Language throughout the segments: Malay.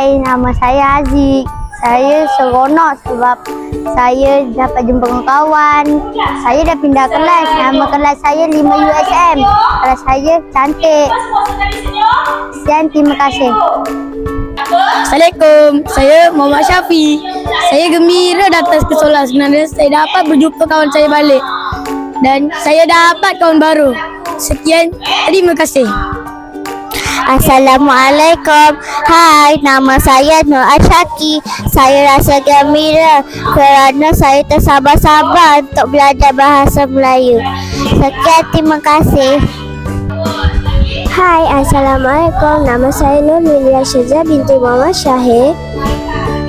Hai, nama saya Aziz. Saya seronok sebab saya dapat jumpa kawan. Saya dah pindah kelas. Nama kelas saya 5 USM. Kelas saya cantik. Sekian, terima kasih. Assalamualaikum, saya Muhammad Syafi. Saya gembira datang ke sekolah sebenarnya saya dapat berjumpa kawan saya balik. Dan saya dapat kawan baru. Sekian, terima kasih. Assalamualaikum. Hai, nama saya Nur Ashaki. Saya rasa gembira kerana saya tersabar-sabar untuk belajar bahasa Melayu. Sekian, terima kasih. Hai, Assalamualaikum. Nama saya Nur Milia Syazah binti Muhammad Syahir.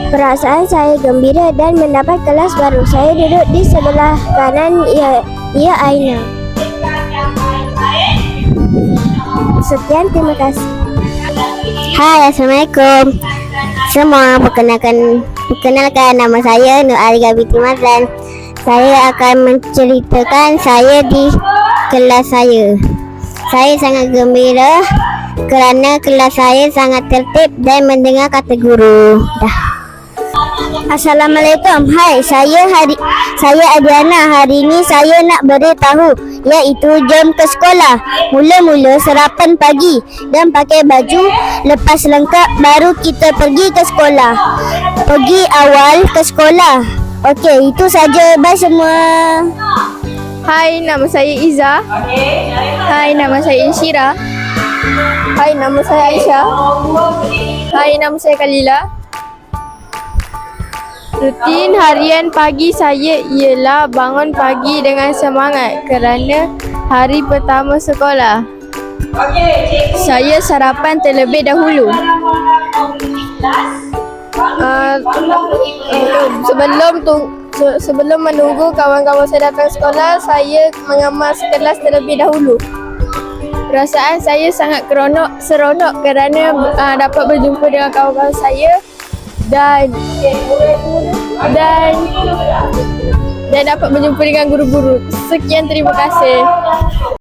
Perasaan saya gembira dan mendapat kelas baru. Saya duduk di sebelah kanan ia, ia Aina. Sekian, terima kasih. Hai, Assalamualaikum. Semua perkenalkan perkenalkan nama saya Nur Alika binti Mazlan. Saya akan menceritakan saya di kelas saya. Saya sangat gembira kerana kelas saya sangat tertib dan mendengar kata guru. Dah. Assalamualaikum. Hai, saya hari saya Adriana. Hari ini saya nak beritahu iaitu jam ke sekolah. Mula-mula sarapan pagi dan pakai baju lepas lengkap baru kita pergi ke sekolah. Pergi awal ke sekolah. Okey, itu saja. Bye semua. Hai, nama saya Iza. Hai, nama saya Insyira. Hai, nama saya Aisyah. Hai, nama saya Kalila. Rutin harian pagi saya ialah bangun pagi dengan semangat kerana hari pertama sekolah. Saya sarapan terlebih dahulu. Uh, sebelum tu se- sebelum menunggu kawan-kawan saya datang sekolah, saya mengemas kelas terlebih dahulu. Perasaan saya sangat keronok, seronok kerana uh, dapat berjumpa dengan kawan-kawan saya dan dan dan dapat berjumpa dengan guru-guru. Sekian terima kasih.